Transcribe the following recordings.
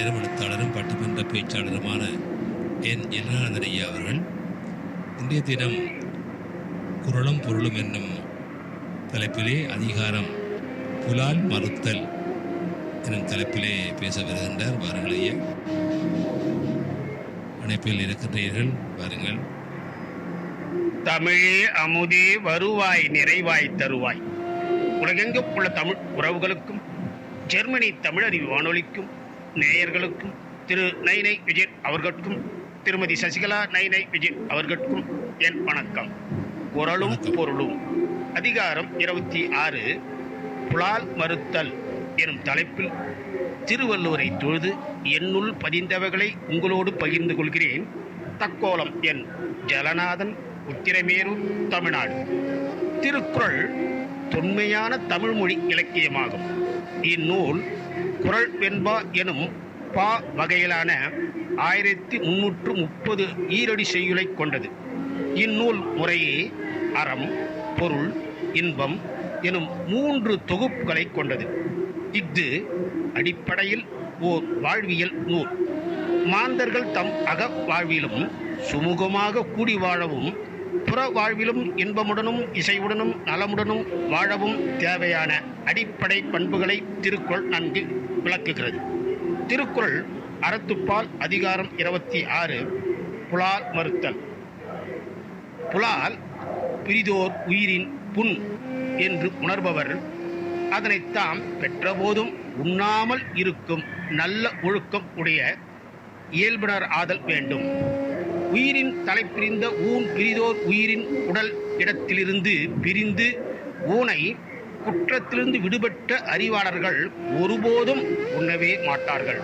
அறிஞரும் எழுத்தாளரும் பட்டமன்ற பேச்சாளருமான என் ஜெகநாதன் ஐயா அவர்கள் இன்றைய தினம் குரலும் பொருளும் என்னும் தலைப்பிலே அதிகாரம் புலால் மறுத்தல் எனும் தலைப்பிலே பேச வருகின்றார் வாருங்கள் ஐயா. அணைப்பில் இருக்கின்றீர்கள். வாருங்கள். தமிழே அமுதே வருவாய் நிறைவாய் தருவாய். உலகெங்கும் உள்ள தமிழ் உறவுகளுக்கும் ஜெர்மனி தமிழறிவு வானொலிக்கும் நேயர்களுக்கும் திரு நைனை விஜய் அவர்களுக்கும் திருமதி சசிகலா நைனை விஜய் அவர்களுக்கும் என் வணக்கம். குரலும். பொருளும். அதிகாரம் இருபத்தி ஆறு புலால் மறுத்தல் எனும் தலைப்பில் திருவள்ளுவரை தொழுது என்னுள் பதிந்தவைகளை உங்களோடு பகிர்ந்து கொள்கிறேன். தக்கோலம் என் ஜலநாதன் உத்திரமேரூர் தமிழ்நாடு. திருக்குறள் தொன்மையான தமிழ்மொழி இலக்கியமாகும். இந்நூல் குரல் வெண்பா எனும் பா வகையிலான ஆயிரத்தி முன்னூற்று முப்பது ஈரடி செய்யுளை கொண்டது. இந்நூல் முறையே அறம் பொருள் இன்பம் எனும் மூன்று தொகுப்புகளை கொண்டது. இஃது அடிப்படையில் ஓர் வாழ்வியல் நூல். மாந்தர்கள் தம் அக வாழ்விலும் சுமூகமாக கூடி வாழவும் புற வாழ்விலும் இன்பமுடனும் இசையுடனும் நலமுடனும் வாழவும் தேவையான அடிப்படை பண்புகளை திருக்குறள் நன்கு விளக்குகிறது. திருக்குறள் அறத்துப்பால் அதிகாரம் இருபத்தி ஆறு புலால் மறுத்தல். புலால் பிரிதோர் உயிரின் புண் என்று உணர்பவர். அதனைத் தாம் பெற்றபோதும் உண்ணாமல் இருக்கும் நல்ல ஒழுக்கம் உடைய இயல்பினர் ஆதல் வேண்டும். உயிரின் தலைப்பிரிந்த ஊன் பிரிதோர் உயிரின் உடல் இடத்திலிருந்து பிரிந்து ஊனை குற்றத்திலிருந்து விடுபட்ட அறிவாளர்கள் ஒருபோதும் உண்ணவே மாட்டார்கள்.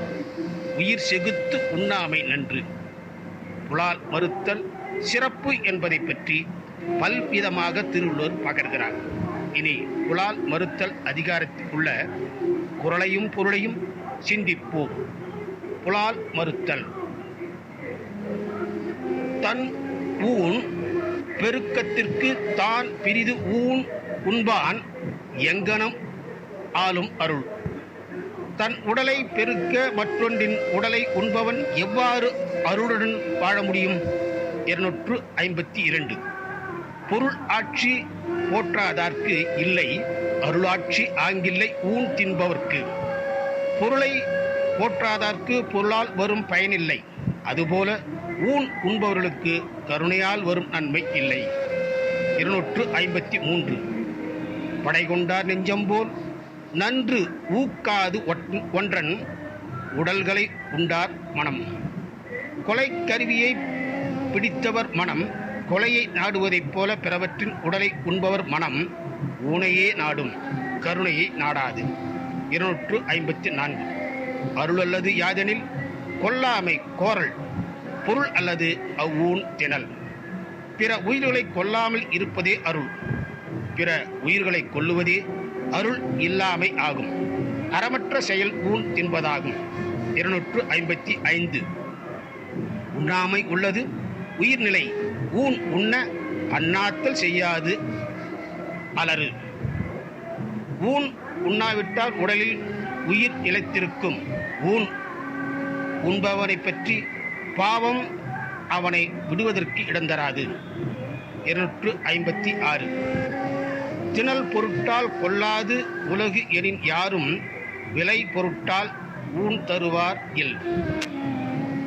உயிர் செகுத்து உண்ணாமை நன்று. புலால் மறுத்தல் சிறப்பு என்பதை பற்றி பல்விதமாக திருவள்ளுவர் பகர்கிறார். இனி புலால் மறுத்தல் அதிகாரத்திற்குள்ள குரலையும் பொருளையும் சிந்திப்போம். புலால் மறுத்தல். தன் ஊன் பெருக்கத்திற்கு தான் பிரிது ஊன் உண்பான் எங்கனம் ஆளும் அருள். தன் உடலை பெருக்க மற்றொன்றின் உடலை உண்பவன் எவ்வாறு அருளுடன் வாழ முடியும்? இருநூற்று ஐம்பத்தி இரண்டு. பொருள் ஆட்சி போற்றாதார்க்கு இல்லை அருளாட்சி ஆங்கில்லை ஊன் தின்பவர்க்கு. பொருளை போற்றாதார்க்கு பொருளால் வரும் பயனில்லை அதுபோல ஊன் உண்பவர்களுக்கு கருணையால் வரும் நன்மை இல்லை. இருநூற்று ஐம்பத்தி மூன்று. படை கொண்டார் நெஞ்சம்போல் நன்று ஊக்காது ஒட்- ஒன்றன் உடல்களை உண்டார் மனம். கொலை கருவியை பிடித்தவர் மனம் கொலையை நாடுவதைப் போல பிறவற்றின் உடலை உண்பவர் மனம் ஊனையே நாடும் கருணையை நாடாது. இருநூற்று ஐம்பத்தி நான்கு. அருள் அல்லது யாதெனில் கொல்லாமை கோரல் பொருள் அல்லது அவ்வூன் திணல். பிற உயிர்களை கொல்லாமல் இருப்பதே அருள். பிற உயிர்களை கொல்லுவதே அருள் இல்லாமை ஆகும். அறமற்ற செயல் ஊன் தின்பதாகும். இருநூற்று ஐம்பத்தி ஐந்து. உண்ணாமை உள்ளது உயிர்நிலை ஊன் உண்ண அண்ணாத்தல் செய்யாது அலறு. ஊன் உண்ணாவிட்டால் உடலில் உயிர் நிலைத்திருக்கும் ஊன் உண்பவனை பற்றி பாவம் அவனை விடுவதற்கு இடந்தராது இருநூற்று ஐம்பத்தி ஆறு. திணல் பொருட்டால் கொல்லாது உலகு எனின் யாரும் விலை பொருட்டால் ஊன் தருவார் இல்.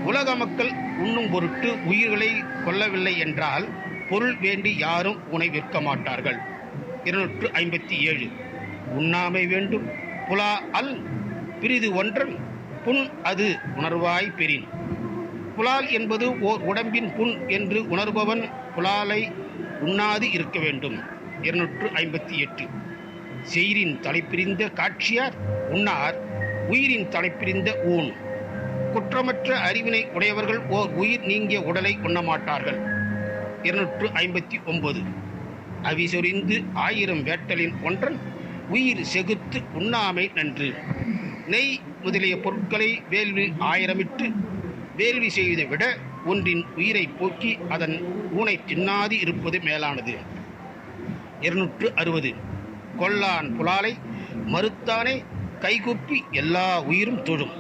உலக மக்கள் உண்ணும் பொருட்டு உயிர்களை கொல்லவில்லை என்றால் பொருள் வேண்டி யாரும் உனை விற்க மாட்டார்கள். இருநூற்று ஐம்பத்தி ஏழு. உண்ணாமை வேண்டும். புலா அல் பிரிது ஒன்றன் புண் அது உணர்வாய் பெறின். புலால் என்பது ஓர் உடம்பின் புண் என்று உணர்பவன் புலாலை உண்ணாது இருக்க வேண்டும். இருநூற்று ஐம்பத்தி எட்டு. செயிரின் தலைப்பிரிந்த காட்சியார் உண்ணார் உயிரின் தலைப்பிரிந்த ஊன். குற்றமற்ற அறிவினை உடையவர்கள் ஓர் உயிர் நீங்கிய உடலை உண்ணமாட்டார்கள். இருநூற்று ஐம்பத்தி ஒன்பது. அவிசொறிந்து ஆயிரம் வேட்டலின் ஒன்றன் உயிர் செகுத்து உண்ணாமை நன்று. நெய் முதலிய பொருட்களை வேள்வி ஆயிரமிட்டு வேள்வி செய்வதை விட ஒன்றின் உயிரை போக்கி அதன் ஊனை தின்னாது இருப்பது மேலானது. இருநூற்று அறுபது. கொல்லான் புலாலை மறுத்தானே கைகூப்பி எல்லா உயிரும் தொழும்.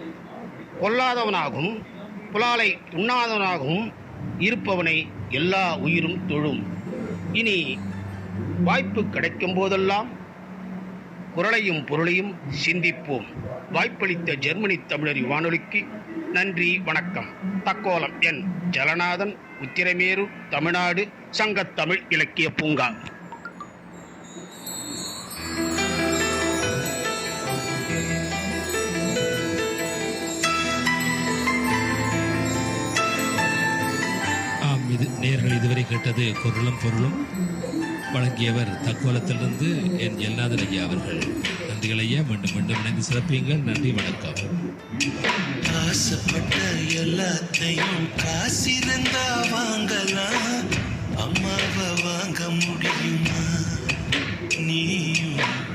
கொல்லாதவனாகவும் புலாலை உண்ணாதவனாகவும் இருப்பவனை எல்லா உயிரும் தொழும். இனி வாய்ப்பு கிடைக்கும் போதெல்லாம் குரலையும் பொருளையும் சிந்திப்போம். வாய்ப்பளித்த ஜெர்மனி தமிழறி வானொலிக்கு நன்றி வணக்கம். தக்கோலம் என். ஜலநாதன் உத்திரமேரு தமிழ்நாடு சங்கத்தமிழ் இலக்கிய பூங்கா. ஆம் இது நேர்கள் இதுவரை கேட்டது குரலும் பொருளும். வழங்கியவர் தக்கோலத்திலிருந்து என் எல்லாதன் ஐயா அவர்கள். நன்றிகள் ஐயா. மீண்டும் மீண்டும் இணைந்து சிறப்பியுங்கள். நன்றி வணக்கம். ஆசைப்பட்ட எல்லாத்தையும் காசிருந்தா வாங்கலாம். அம்மாவை வாங்க முடியுமா? நீயும்